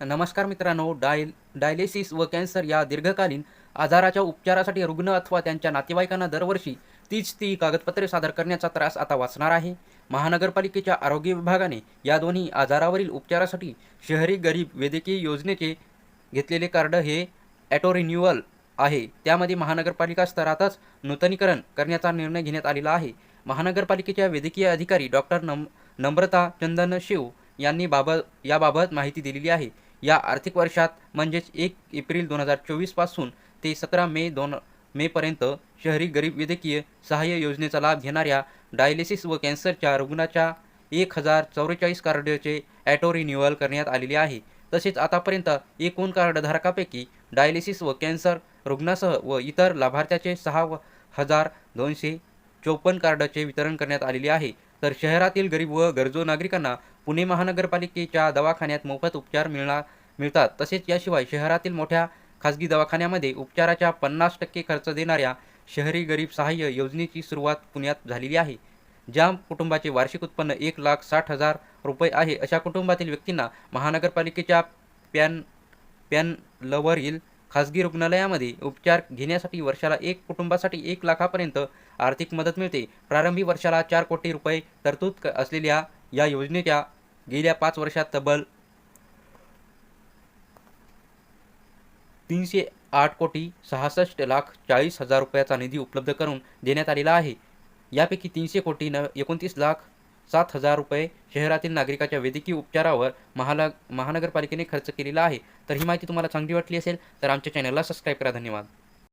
नमस्कार मित्रांनो dial dialysis व कॅन्सर या दीर्घकालीन आजाराच्या उपचारासाठी रुग्ण अथवा त्यांच्या नातेवाईकांना दरवर्षी तीच ती कागदपत्रे सादर करण्याचा त्रास आता वाचणार आहे. महानगरपालिकेच्या आरोग्य विभागाने या दोन्ही आजारावरील उपचारासाठी शहरी गरीब वैद्यकीय योजनेचे घेतलेले कार्ड हे ॲटो रिन्युअल आहे. त्यामध्ये महानगरपालिका स्तरातच नूतनीकरण करण्याचा निर्णय घेण्यात आलेला आहे. महानगरपालिकेच्या वैद्यकीय अधिकारी डॉक्टर नम नम्रता चंदन शिव यांनी बाबत याबाबत माहिती दिलेली आहे. या आर्थिक वर्षात म्हणजेच एक एप्रिल दोन हजार चोवीसपासून ते सतरा मे दोन मेपर्यंत शहरी गरीब वैद्यकीय सहाय्य योजनेचा लाभ घेणाऱ्या डायलिसिस व कॅन्सरच्या रुग्णाच्या एक हजार चौवेचाळीस कार्डचे ॲटो रिन्युअल करण्यात आलेले आहे. तसेच आतापर्यंत एकूण कार्डधारकापैकी डायलिसिस व कॅन्सर रुग्णासह व इतर लाभार्थ्याचे सहा व- हजार दोनशे चोपन्न कार्डचे वितरण करण्यात आलेले आहे. तर शहरातील गरीब व गरजू नागरिकांना पुणे महानगरपालिकेच्या दवाखान्यात मोफत उपचार मिळणार मिळतात. तसेच याशिवाय शहरातील मोठ्या खाजगी दवाखान्यामध्ये उपचाराच्या पन्नास टक्के खर्च देणाऱ्या शहरी गरीब सहाय्य योजनेची सुरुवात पुण्यात झालेली आहे ज्या कुटुंबाचे वार्षिक उत्पन्न एक लाख साठ हजार रुपये आहे. अशा कुटुंबातील व्यक्तींना महानगरपालिकेच्या पॅन पॅनलवरील खाजगी रुग्णालयामध्ये उपचार घेण्यासाठी वर्षाला एक कुटुंबासाठी एक लाखापर्यंत आर्थिक मदत मिळते. प्रारंभी वर्षाला चार कोटी रुपये तरतूद असलेल्या या योजनेच्या गेल्या पाच वर्षात तब्बल तीनशे आठ कोटी सहासष्ट लाख चाळीस हजार रुपयाचा निधी उपलब्ध करून देण्यात आलेला आहे. यापैकी तीनशे कोटी न एकोणतीस लाख सात हजार रुपये शहरातील नागरिकाच्या वैद्यकीय उपचारावर महाला महानगरपालिकेने खर्च केलेला आहे. तर ही माहिती तुम्हाला चांगली वाटली असेल तर आमच्या चॅनलला सबस्क्राईब करा. धन्यवाद.